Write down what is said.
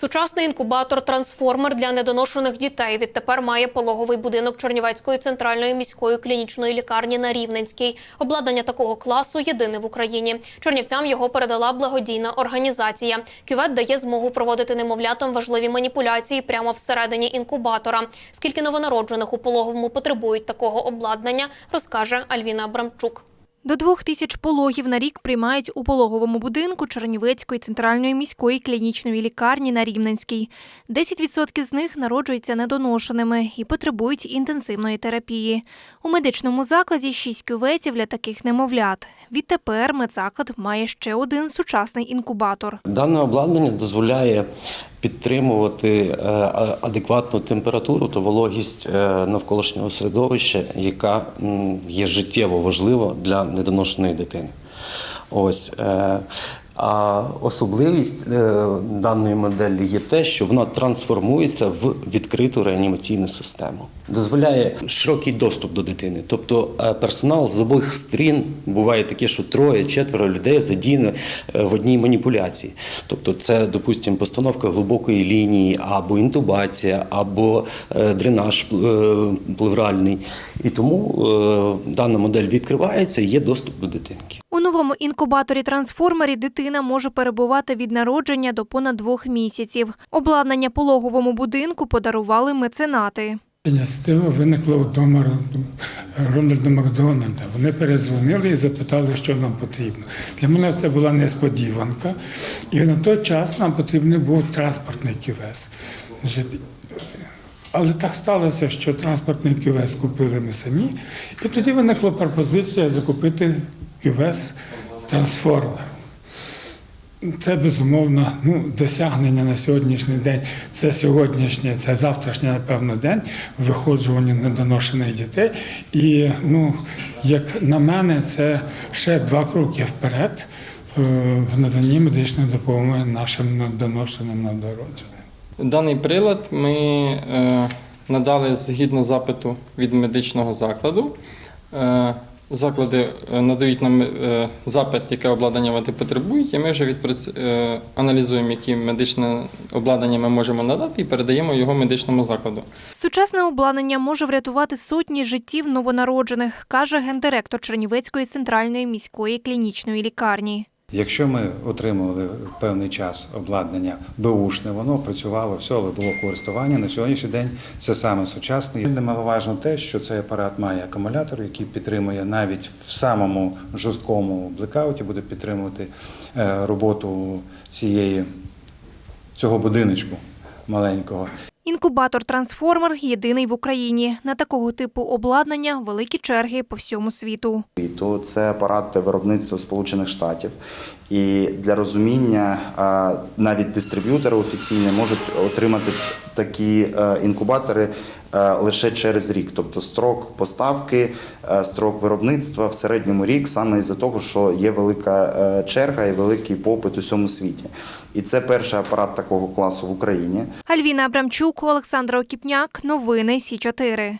Сучасний інкубатор трансформер для недоношених дітей відтепер має пологовий будинок Чернівецької центральної міської клінічної лікарні на Рівненській. Обладнання такого класу єдине в Україні. Чернівцям його передала благодійна організація. Кювет дає змогу проводити немовлятам важливі маніпуляції прямо всередині інкубатора. Скільки новонароджених у пологовому потребують такого обладнання, розкаже Альвіна Абрамчук. До двох тисяч пологів на рік приймають у пологовому будинку Чернівецької центральної міської клінічної лікарні на Рівненській. 10% з них народжуються недоношеними і потребують інтенсивної терапії. У медичному закладі 6 кюветів для таких немовлят. Відтепер медзаклад має ще один сучасний інкубатор. Дане обладнання дозволяє підтримувати е, адекватну температуру та вологість е, навколишнього середовища, яка є життєво важлива для недоношеної дитини. Ось. А особливість е, даної моделі є те, що вона трансформується в відкриту реанімаційну систему. Дозволяє широкий доступ до дитини. Тобто е, персонал з обох сторін буває таке, що троє, четверо людей задіяно е, в одній маніпуляції. Тобто, це, допустимо, постановка глибокої лінії, або інтубація, або дренаж плевральний. І тому дана модель відкривається є доступ до дитинки. У новому інкубаторі-трансформері дитина може перебувати від народження до понад двох місяців. Обладнання пологовому будинку подарували меценати. Ініціатива виникла у дома Рональда Макдональда. Вони перезвонили і запитали, що нам потрібно. Для мене це була несподіванка. І на той час нам потрібний був транспортний ківес. Але так сталося, що транспортний ківес купили ми самі, і тоді виникла пропозиція закупити ківес трансформер. Це безумовно ну, досягнення на сьогоднішній день. Це сьогоднішнє, це завтрашній, напевно, день виходжування недоношених дітей. І ну, як на мене, це ще два кроки вперед е, в наданні медичної допомоги нашим недоношеним надородженим. Даний прилад ми е, надали згідно запиту від медичного закладу. Заклади е, надають нам е, запит, яке обладнання вони потребують, і ми вже відпрацю... е, аналізуємо, які медичне обладнання ми можемо надати, і передаємо його медичному закладу. Сучасне обладнання може врятувати сотні життів новонароджених, каже гендиректор Чернівецької центральної міської клінічної лікарні. Якщо ми отримували певний час обладнання беушне, воно працювало, все, але було користування. На сьогоднішній день це саме сучасне. Немаловажно те, що цей апарат має акумулятор, який підтримує навіть в самому жорсткому блекауті, буде підтримувати е, роботу цієї цього будиночку маленького. Інкубатор-трансформер єдиний в Україні. На такого типу обладнання великі черги по всьому світу. світу. Це апарат виробництва Сполучених Штатів. І для розуміння навіть дистриб'ютори офіційні можуть отримати такі е, інкубатори е, лише через рік. Тобто строк поставки, е, строк виробництва в середньому рік, саме із-за того, що є велика е, черга і великий попит у всьому світі. І це перший апарат такого класу в Україні. Альвіна Абрамчук, Олександра Окіпняк. Новини Сі 4